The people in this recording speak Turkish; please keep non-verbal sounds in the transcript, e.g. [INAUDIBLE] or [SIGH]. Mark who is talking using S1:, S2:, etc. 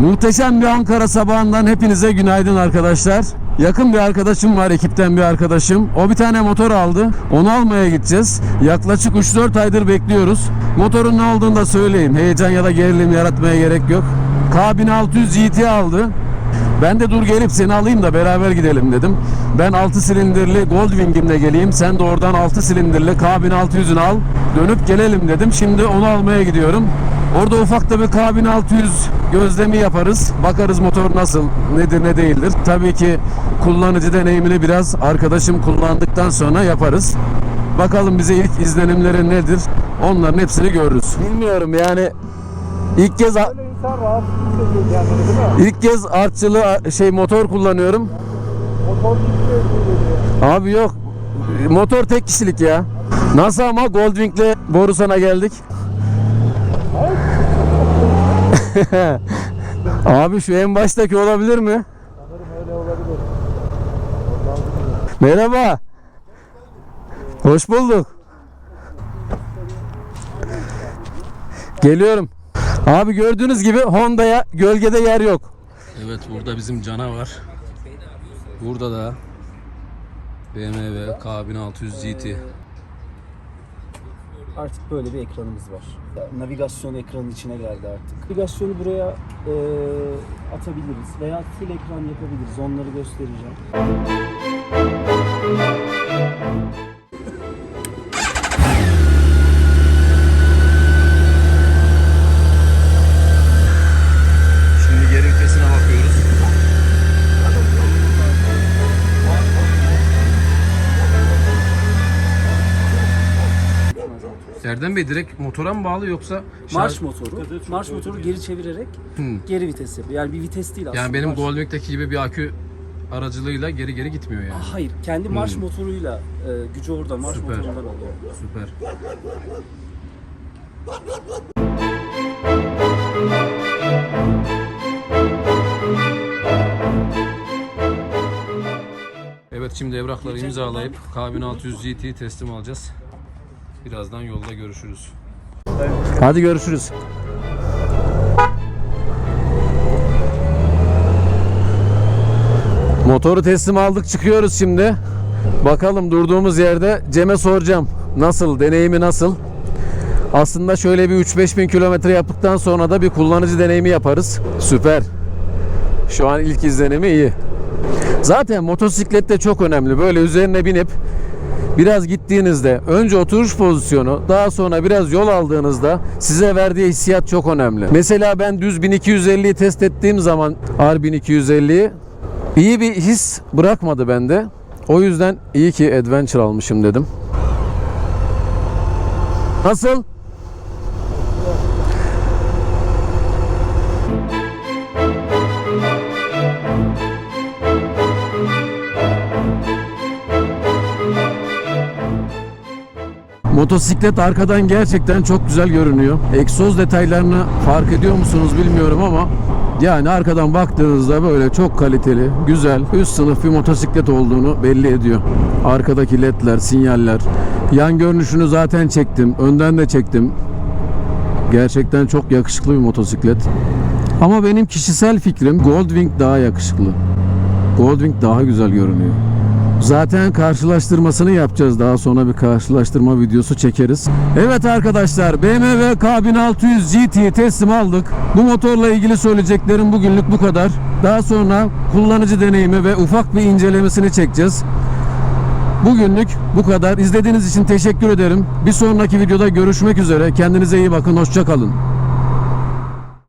S1: Muhteşem bir Ankara sabahından hepinize günaydın arkadaşlar. Yakın bir arkadaşım var, ekipten bir arkadaşım. O bir tane motor aldı. Onu almaya gideceğiz. Yaklaşık 3-4 aydır bekliyoruz. Motorun ne olduğunu da söyleyeyim. Heyecan ya da gerilim yaratmaya gerek yok. K1600 GT aldı. Ben de dur gelip seni alayım da beraber gidelim dedim. Ben 6 silindirli Goldwing'imle geleyim. Sen de oradan 6 silindirli K1600'ünü al. Dönüp gelelim dedim. Şimdi onu almaya gidiyorum. Orada ufak da bir K1600 gözlemi yaparız. Bakarız motor nasıl, nedir ne değildir. Tabii ki kullanıcı deneyimini biraz arkadaşım kullandıktan sonra yaparız. Bakalım bize ilk izlenimleri nedir? Onların hepsini görürüz. Bilmiyorum yani ilk kez ilk kez artçılı şey motor kullanıyorum.
S2: Motor geliyor.
S1: Abi yok. Motor tek kişilik ya. Nasıl ama Goldwing'le Borusan'a geldik. [LAUGHS] Abi şu en baştaki olabilir mi?
S2: Sanırım öyle olabilir.
S1: Merhaba. Hoş bulduk. Geliyorum. Abi gördüğünüz gibi Honda'ya gölgede yer yok.
S3: Evet burada bizim canavar. Burada da BMW K1600 GT.
S4: Artık böyle bir ekranımız var. Navigasyon ekranın içine geldi artık. Navigasyonu buraya e, atabiliriz veya full ekran yapabiliriz. Onları göstereceğim.
S3: Erdem Bey direkt motora mı bağlı yoksa
S4: Marş motoru. Marş motoru geri çevirerek geri vites yapıyor. Yani bir vites değil aslında.
S3: Yani benim
S4: marş.
S3: Goldwing'deki gibi bir akü aracılığıyla geri geri gitmiyor yani.
S4: Hayır, kendi marş motoruyla e, gücü orada marş
S3: Süper.
S4: motorundan alıyor.
S3: Süper. Evet şimdi evrakları imzalayıp K1600 GT'yi teslim alacağız. Birazdan yolda görüşürüz.
S1: Hadi görüşürüz. Motoru teslim aldık çıkıyoruz şimdi. Bakalım durduğumuz yerde Cem'e soracağım. Nasıl, deneyimi nasıl? Aslında şöyle bir 3-5 bin kilometre yaptıktan sonra da bir kullanıcı deneyimi yaparız. Süper. Şu an ilk izlenimi iyi. Zaten motosiklet de çok önemli. Böyle üzerine binip biraz gittiğinizde önce oturuş pozisyonu daha sonra biraz yol aldığınızda size verdiği hissiyat çok önemli. Mesela ben düz 1250'yi test ettiğim zaman R1250'yi iyi bir his bırakmadı bende. O yüzden iyi ki Adventure almışım dedim. Nasıl? Motosiklet arkadan gerçekten çok güzel görünüyor. Egzoz detaylarını fark ediyor musunuz bilmiyorum ama yani arkadan baktığınızda böyle çok kaliteli, güzel, üst sınıf bir motosiklet olduğunu belli ediyor. Arkadaki ledler, sinyaller. Yan görünüşünü zaten çektim. Önden de çektim. Gerçekten çok yakışıklı bir motosiklet. Ama benim kişisel fikrim Goldwing daha yakışıklı. Goldwing daha güzel görünüyor. Zaten karşılaştırmasını yapacağız. Daha sonra bir karşılaştırma videosu çekeriz. Evet arkadaşlar BMW K1600 GT'yi teslim aldık. Bu motorla ilgili söyleyeceklerim bugünlük bu kadar. Daha sonra kullanıcı deneyimi ve ufak bir incelemesini çekeceğiz. Bugünlük bu kadar. İzlediğiniz için teşekkür ederim. Bir sonraki videoda görüşmek üzere. Kendinize iyi bakın. Hoşça kalın.